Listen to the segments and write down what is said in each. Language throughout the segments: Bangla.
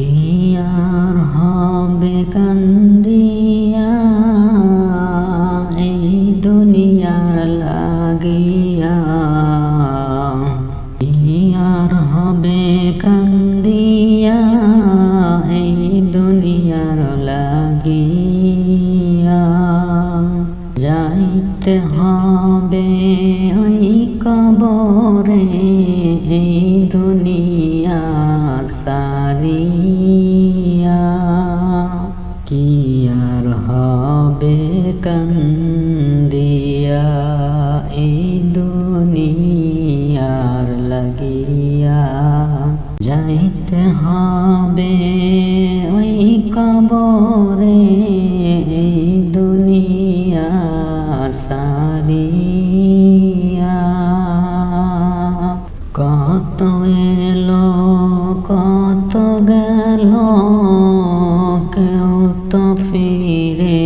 কি আর হবে ওই কবরে এই দুনিয়া সারিয়া। কি আর হবে কান্দিয়া? এই দুনিয়ার লাগিয়া যাইতে হবে ওই কবরে। কত এলো কত গেল কেউ তো ফিরে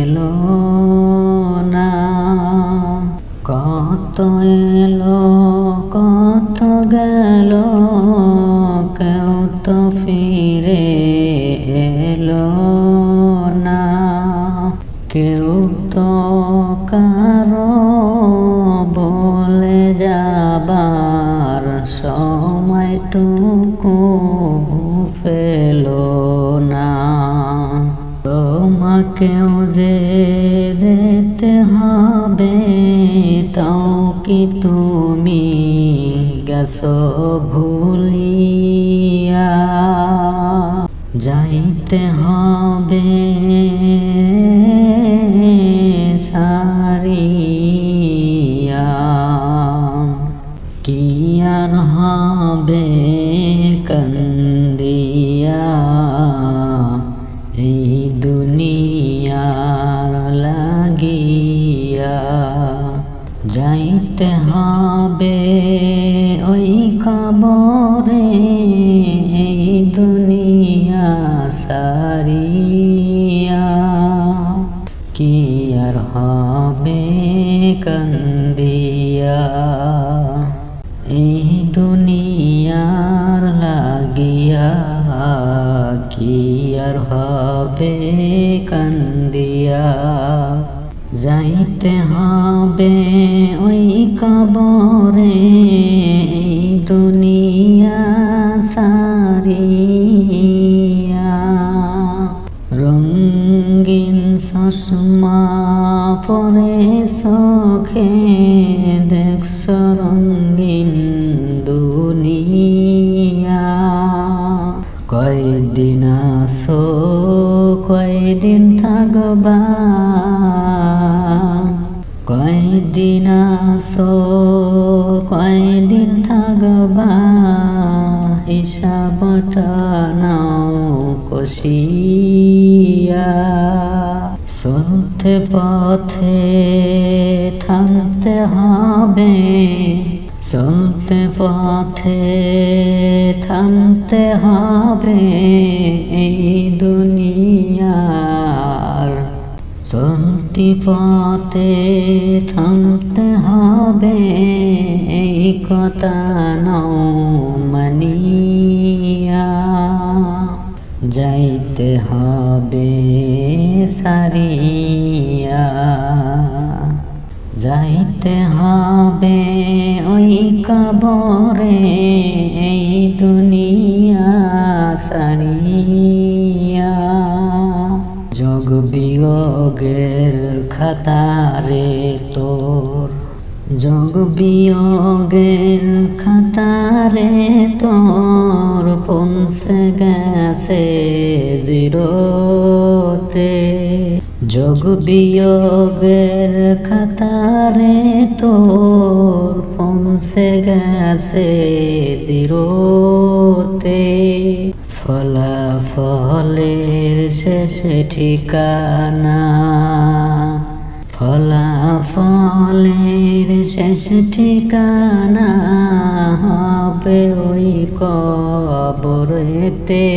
এলো না। কত এলো কত গেল কেউ তো ফিরে এলো না। কেউ তো কারও সময়টুকু ফেলো না। তোমাকেও যে যেতে হবে তাও কি তুমি গেছো ভুলিয়া? যাইতে হবে এই দুনিয়ার লাগিয়া যাইতে হবে ওই কবরে, এই দুনিয়া সারিয়া। কি আর হবে কান্দিয়া? এই দুনিয়ার লাগিয়া কি আর হবে কান্দিয়া যাইতে হবে ওই কবরে দুনিয়া সারিয়া রঙ্গিন চশমা পরে চোখে দেখছ রঙ্গিন দুনিয়া কয়দিন আসো থাকবা কয়দিন আসো কয়দিন থাকবা? হিসাবটা নাও কষিয়া। চলতে পথে থামতে হবে। চলতে পথে থামতে হবে। পথে থামতে হবে, এই কথা নও মানিয়া। যাইতে হবে সারিয়া। যাইতে হবে ওই কবরে, এই দুনিয়া সারিয়া। বিয়োগের খাতারে তোর। যোগ বিয়োগের খাতারে তোর পৌঁছে গেছে জিরোতে। যোগ বিয়োগের খাতারে তোর পৌঁছে গেছে জিরোতে। ফলাফলের শেষে ঠিকানা। ফলাফলের শেষ ঠিকানা হবে ওই কবরেতে।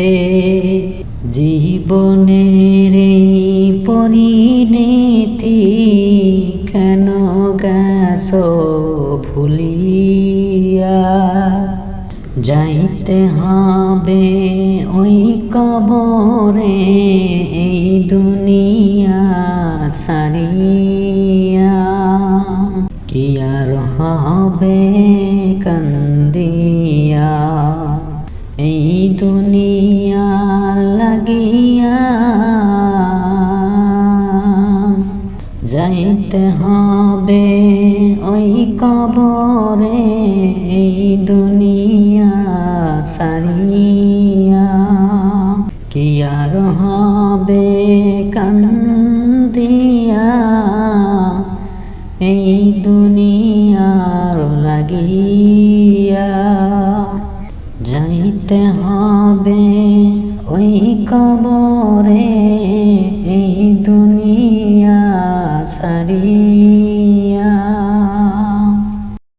জীবনের পরিণতি কেন গেছো ভুলিয়া? যাইতে হবে কবরে এই দুনিয়া সারিয়া কি আর হবে কান্দিয়া? এই দুনিয়া লাগিয়া যাইতে হবে ওই কবরে, এই দুনিয়া সারিয়া কান্দিয়া এই দুনিয়ার লাগিয়া। যাইতে হবে ওই কবর